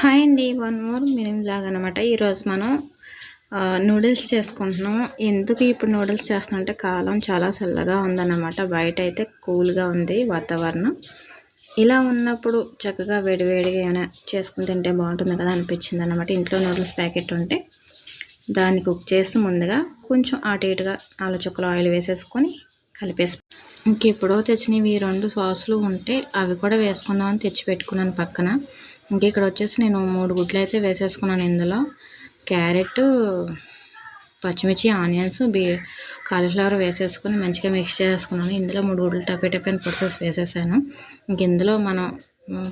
Hi అండి one more minimum లాగా అనమాట ఈరోజు మనం నూడిల్స్ చేసుకుంటున్నాం. ఎందుకు ఇప్పుడు నూడిల్స్ చేస్తున్నామంటే కాలం చాలా చల్లగా ఉందన్నమాట. బయట అయితే కూల్గా ఉంది వాతావరణం. ఇలా ఉన్నప్పుడు చక్కగా వేడివేడిగా ఏమైనా చేసుకుని తింటే బాగుంటుంది కదా అనిపించింది అనమాట ఇంట్లో నూడిల్స్ ప్యాకెట్ ఉంటే దాన్ని కుక్ చేసి ముందుగా కొంచెం అటు ఇటుగా నాలుగు చుక్కలు ఆయిల్ వేసేసుకొని కలిపేసి. ఇంకెప్పుడో తెచ్చినవి రెండు సాసులు ఉంటే అవి కూడా వేసుకుందామని తెచ్చి పెట్టుకున్నాను పక్కన. ఇంక ఇక్కడ వచ్చేసి నేను మూడు గుడ్లు అయితే వేసేసుకున్నాను ఇందులో. క్యారెట్ పచ్చిమిర్చి ఆనియన్స్ బీ కాలీఫ్లవర్ వేసేసుకొని మంచిగా మిక్స్ చేసుకున్నాను. ఇందులో మూడు గుడ్లు టపే టపే పొడిసేసి వేసేసాను. ఇంక ఇందులో మనం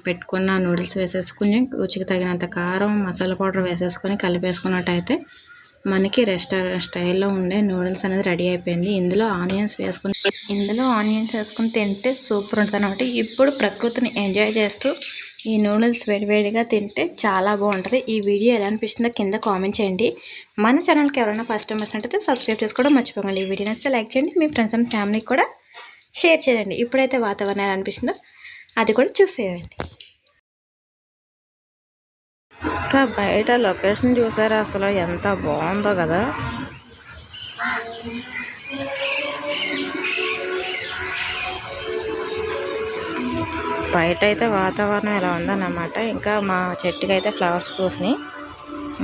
పెట్టుకున్న నూడిల్స్ వేసేసుకుని రుచికి తగినంత కారం మసాలా పౌడర్ వేసేసుకొని కలిపేసుకున్నట్టయితే మనకి రెస్టారెంట్ స్టైల్లో ఉండే నూడిల్స్ అనేది రెడీ అయిపోయింది. ఇందులో ఆనియన్స్ వేసుకుని ఇందులో ఆనియన్స్ వేసుకుని తింటే సూపర్ ఉంటుంది అనమాట ఇప్పుడు ప్రకృతిని ఎంజాయ్ చేస్తూ ఈ నూడిల్స్ వేడివేడిగా తింటే చాలా బాగుంటుంది. ఈ వీడియో ఎలా అనిపిస్తుందో కింద కామెంట్ చేయండి. మన ఛానల్కి ఎవరైనా ఫస్ట్ టైం వచ్చినట్టయితే సబ్స్క్రైబ్ చేసుకోవడం మర్చిపోకండి. ఈ వీడియో నచ్చితే లైక్ చేయండి. మీ ఫ్రెండ్స్ అండ్ ఫ్యామిలీకి కూడా షేర్ చేయండి. ఇప్పుడైతే వాతావరణం ఎలా అనిపిస్తుందో అది కూడా చూసేయండి. బయట లొకేషన్ చూసారా? అసలు ఎంత బాగుందో కదా. బయట అయితే వాతావరణం ఎలా ఉందన్నమాట. ఇంకా మా చెట్టుకి అయితే ఫ్లవర్స్ పూసినాయి.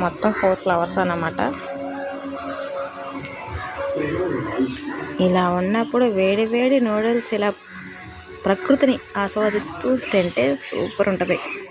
మొత్తం ఫోర్ ఫ్లవర్స్ అన్నమాట. ఇలా ఉన్నప్పుడు వేడి వేడి నూడిల్స్ ఇలా ప్రకృతిని ఆస్వాదిస్తూ తింటే సూపర్ ఉంటుంది.